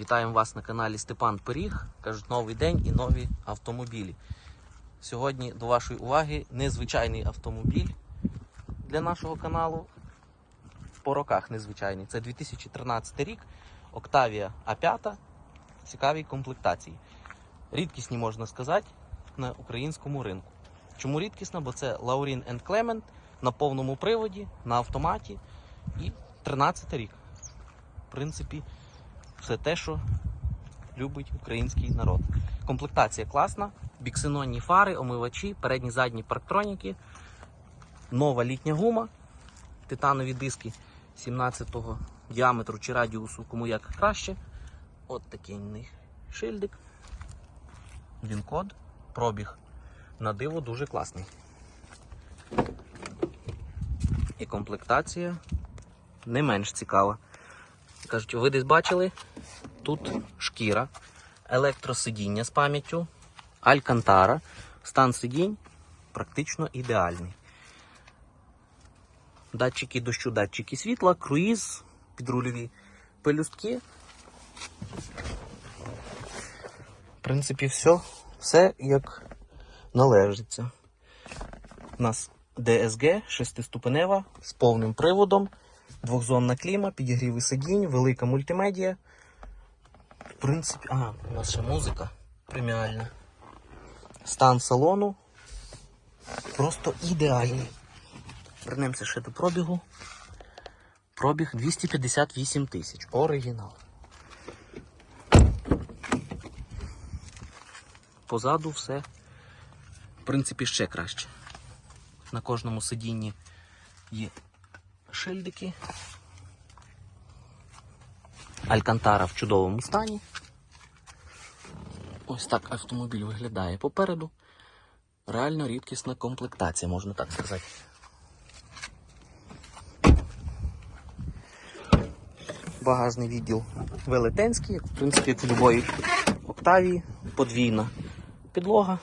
Вітаємо вас на каналі Степан Пиріг. Кажуть, новий день і нові автомобілі. Сьогодні до вашої уваги незвичайний автомобіль для нашого каналу. По роках незвичайний. Це 2013 рік. A5 в цікавій комплектації. Рідкісні, можна сказати, на українському ринку. Чому рідкісна? Бо це Laurin Clement на повному приводі, на автоматі і 13 рік. В принципі, все те, що любить український народ. Комплектація класна, біксенонні фари, омивачі, передні задні парктроніки, нова літня гума, титанові диски 17-го діаметру чи радіусу, кому як краще. От такий шильдик. Він код, пробіг на диво дуже класний. І комплектація не менш цікава. Кажуть, ви десь бачили? Тут шкіра, електросидіння з пам'яттю, алькантара, стан сидінь практично ідеальний. Датчики дощу, датчики світла, круїз, підрульові пелюстки. В принципі, все, все як належиться. У нас DSG шестиступенева з повним приводом, двохзонна кліма, підігріви сидінь, велика мультимедіа. В принципі, ага, у нас ще музика преміальна. Стан салону просто ідеальний. Вернемося ще до пробігу. Пробіг 258 тисяч. Оригінал. Позаду все, в принципі, ще краще. На кожному сидінні є шильдики. Алькантара в чудовому стані. Ось так автомобіль виглядає попереду. Реально рідкісна комплектація, можна так сказати. Багажний відділ велетенський, як, в принципі, як в будь-якій Октавії, подвійна підлога.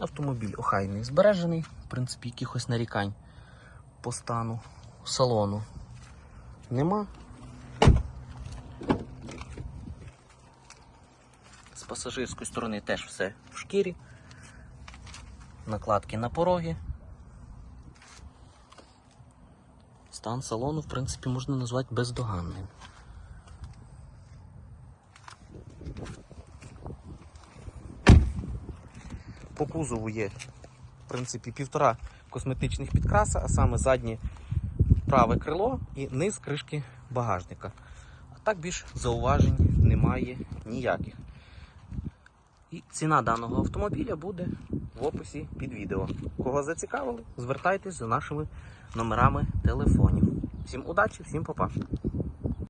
Автомобіль охайний, збережений, в принципі, якихось нарікань по стану салону нема. З пасажирської сторони теж все в шкірі. Накладки на пороги. Стан салону, в принципі, можна назвати бездоганним. По кузову є, в принципі, півтора косметичних підкраса, а саме заднє праве крило і низ кришки багажника. А так більш зауважень немає ніяких. І ціна даного автомобіля буде в описі під відео. Кого зацікавили, звертайтесь за нашими номерами телефонів. Всім удачі, всім па-па.